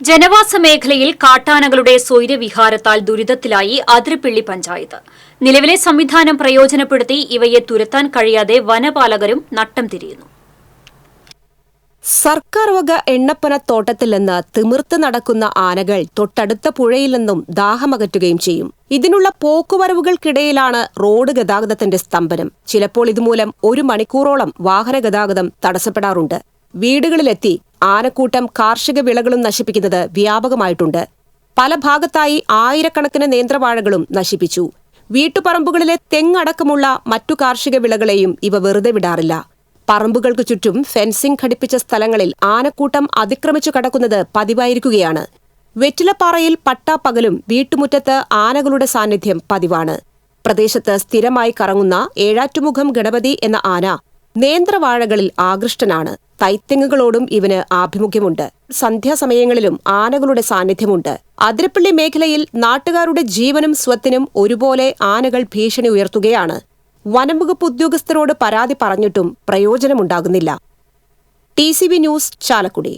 ജനവാസ മേഖലയിൽ കാട്ടാനകളുടെ സ്വൈരവിഹാരത്താൽ ദുരിതത്തിലായി അതിരപ്പിള്ളി പഞ്ചായത്ത്. നിലവിലെ സംവിധാനം പ്രയോജനപ്പെടുത്തി ഇവയെ തുരത്താൻ കഴിയാതെ വനപാലകരും നട്ടം തിരിയുന്നു. സർക്കാർ വക എണ്ണപ്പന തോട്ടത്തിൽ നിന്ന് തിമിർത്ത് നടക്കുന്ന ആനകൾ തൊട്ടടുത്ത പുഴയിൽ നിന്നും ദാഹമകറ്റുകയും ചെയ്യും. ഇതിനുള്ള പോക്കുവരവുകൾക്കിടയിലാണ് റോഡ് ഗതാഗതത്തിന്റെ സ്തംഭനം. ചിലപ്പോൾ ഇതുമൂലം ഒരു മണിക്കൂറോളം വാഹന ഗതാഗതം തടസ്സപ്പെടാറുണ്ട്. വീടുകളിലെത്തി ആനക്കൂട്ടം കാർഷിക വിളകളും നശിപ്പിക്കുന്നത് വ്യാപകമായിട്ടുണ്ട്. പല ഭാഗത്തായി ആയിരക്കണക്കിന് നേന്ത്രവാഴകളും നശിപ്പിച്ചു. വീട്ടുപറമ്പുകളിലെ തെങ്ങടക്കമുള്ള മറ്റു കാർഷിക വിളകളെയും ഇവ വെറുതെ വിടാറില്ല. പറമ്പുകൾക്ക് ചുറ്റും ഫെൻസിംഗ് ഘടിപ്പിച്ച സ്ഥലങ്ങളിൽ ആനക്കൂട്ടം അതിക്രമിച്ചു കടക്കുന്നത് പതിവായിരിക്കുകയാണ്. വെറ്റിലപ്പാറയിൽ പട്ടാപ്പകലും വീട്ടുമുറ്റത്ത് ആനകളുടെ സാന്നിധ്യം പതിവാണ്. പ്രദേശത്ത് സ്ഥിരമായി കറങ്ങുന്ന ഏഴാറ്റുമുഖം ഗണപതി എന്ന ആന നേന്ത്രവാഴകളിൽ ആകൃഷ്ടനാണ്. തൈത്തെങ്ങുകളോടും ഇവന് ആഭിമുഖ്യമുണ്ട്. സന്ധ്യാസമയങ്ങളിലും ആനകളുടെ സാന്നിധ്യമുണ്ട്. അതിരപ്പള്ളി മേഖലയിൽ നാട്ടുകാരുടെ ജീവനും സ്വത്തിനും ഒരുപോലെ ആനകൾ ഭീഷണി ഉയർത്തുകയാണ്. വനംവകുപ്പ് ഉദ്യോഗസ്ഥരോട് പരാതി പറഞ്ഞിട്ടും പ്രയോജനമുണ്ടാകുന്നില്ല. T news Chalakudy.